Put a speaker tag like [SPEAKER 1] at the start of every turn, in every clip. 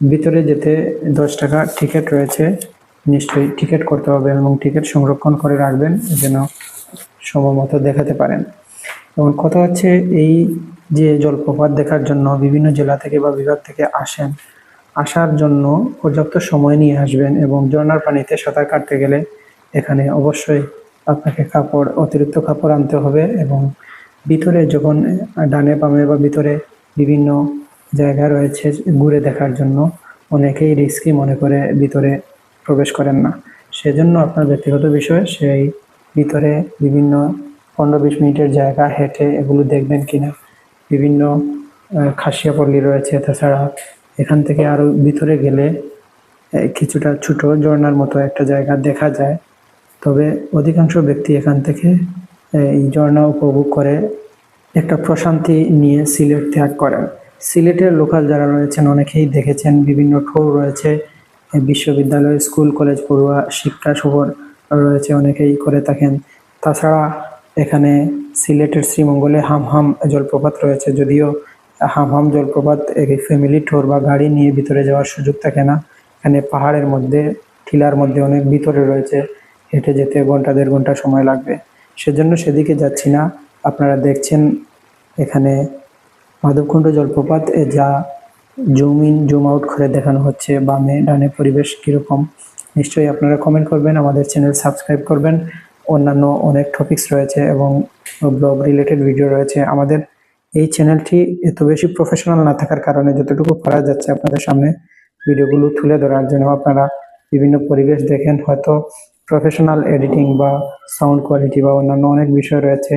[SPEAKER 1] ভিতরে যেতে দশ টাকা টিকিট রয়েছে। নিশ্চয়ই টিকিট করতে হবে এবং টিকিট সংরক্ষণ করে রাখবেন যেন সময় মতো দেখাতে পারেন। এবং কথা হচ্ছে এই যে জলপ্রপাত দেখার জন্য বিভিন্ন জেলা থেকে বা বিভাগ থেকে আসেন, আসার জন্য পর্যাপ্ত সময় নিয়ে আসবেন এবং ঝর্ণার পানিতে সাঁতার কাটতে গেলে এখানে অবশ্যই আপনাকে কাপড়, অতিরিক্ত কাপড় আনতে হবে এবং ভিতরে যখন ডানে বামে বা ভিতরে বিভিন্ন জায়গা রয়েছে ঘুরে দেখার জন্য। অনেকেই রিস্কি মনে করে ভিতরে প্রবেশ করেন না। সেজন্য আপনার ব্যক্তিগত বিষয় সেই ভিতরে বিভিন্ন পনেরো বিশ মিনিটের জায়গা হেঁটে এগুলো দেখবেন কিনা। বিভিন্ন খাসিয়া পল্লী রয়েছে, তাছাড়া এখান থেকে আরও ভিতরে গেলে কিছুটা ছোট ঝর্ণার মতো একটা জায়গা দেখা যায়। তবে অধিকাংশ ব্যক্তি এখান থেকে এই ঝর্ণা উপভোগ করে একটা প্রশান্তি নিয়ে সিলেট ত্যাগ করেন। সিলেটের লোকাল যারা রয়েছেন, অনেকেই দেখেছেন বিভিন্ন ঠোর রয়েছে। বিশ্ববিদ্যালয়, স্কুল, কলেজ, পড়ুয়া, শিক্ষা সফর রয়েছে, অনেকেই করে থাকেন। তাছাড়া এখানে সিলেটের শ্রীমঙ্গলে হামহাম জলপ্রপাত রয়েছে, যদিও হামহাম জলপ্রপাত ফ্যামিলি টোর বা গাড়ি নিয়ে ভিতরে যাওয়ার সুযোগ থাকে না। এখানে পাহাড়ের মধ্যে, টিলার মধ্যে অনেক ভিতরে রয়েছে, হেঁটে যেতে ঘণ্টা, দেড় ঘণ্টা সময় লাগবে। সেজন্য সেদিকে যাচ্ছি না। আপনারা দেখছেন এখানে মাধবকুণ্ড জলপ্রপাত যা জুম ইন জুম আউট করে দেখানো হচ্ছে, বামে ডানে পরিবেশ কীরকম? নিশ্চয়ই আপনারা কমেন্ট করবেন, আমাদের চ্যানেল সাবস্ক্রাইব করবেন। অন্যান্য অনেক টপিকস রয়েছে এবং ব্লগ রিলেটেড ভিডিও রয়েছে। আমাদের এই চ্যানেলটি এত বেশি প্রফেশনাল না থাকার কারণে যতটুকু করা যাচ্ছে আপনাদের সামনে ভিডিওগুলো তুলে ধরার জন্য আপনারা বিভিন্ন পরিবেশ দেখেন। হয়তো প্রফেশনাল এডিটিং বা সাউন্ড কোয়ালিটি বা অন্যান্য অনেক বিষয় রয়েছে।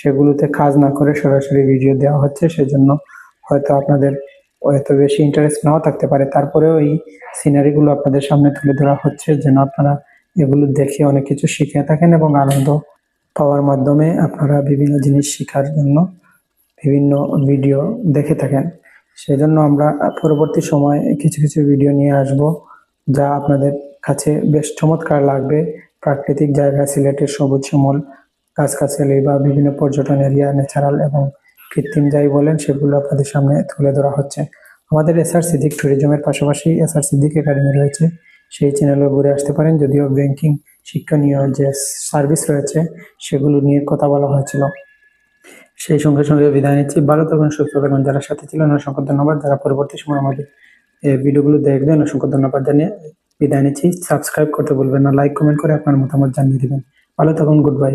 [SPEAKER 1] সেগুলোতে কাজ না করে সরাসরি ভিডিও দেওয়া হচ্ছে, সেজন্য হয়তো আপনাদের এত বেশি ইন্টারেস্ট নাও থাকতে পারে। তারপরেও এই সিনারিগুলো আপনাদের সামনে তুলে ধরা হচ্ছে, যেন আপনারা এগুলো দেখে অনেক কিছু শিখে থাকেন এবং আনন্দ পাওয়ার মাধ্যমে আপনারা বিভিন্ন জিনিস শেখার জন্য বিভিন্ন ভিডিও দেখে থাকেন। সেজন্য আমরা পরবর্তী সময় কিছু কিছু ভিডিও নিয়ে আসব, যা আপনাদের কাছে বেশ চমৎকার লাগবে। প্রাকৃতিক জায়গা, সিলেটের সবুজ শ্যামল গাছগাছালি বা বিভিন্ন পর্যটন এরিয়া ন্যাচারাল এবং কৃত্রিম যাই বলেন, সেগুলো আপনাদের সামনে তুলে ধরা হচ্ছে। আমাদের এসআর সিদ্দিক ট্যুরিজমের পাশাপাশি এসআর সিদ্দিক একাডেমি রয়েছে, সেই চ্যানেলে ঘুরে আসতে পারেন। যদিও ব্যাংকিং শিক্ষণীয় যে সার্ভিস রয়েছে, সেগুলো নিয়ে কথা বলা হয়েছিল। সেই সঙ্গে সঙ্গে বিদায় নিচ্ছি। ভালো থাকুন সুস্থ থাকুন যারা সাথে ছিলেন, অসংখ্য ধন্যবাদ। যারা পরবর্তী সময় আমাদের ভিডিওগুলো দেখবেন, অসংখ্য ধন্যবাদ জানিয়ে বিদায় নিচ্ছি। সাবস্ক্রাইব করতে বলবেন না লাইক কমেন্ট করে আপনার মতামত জানিয়ে দেবেন। ভালো থাকুন গুড বাই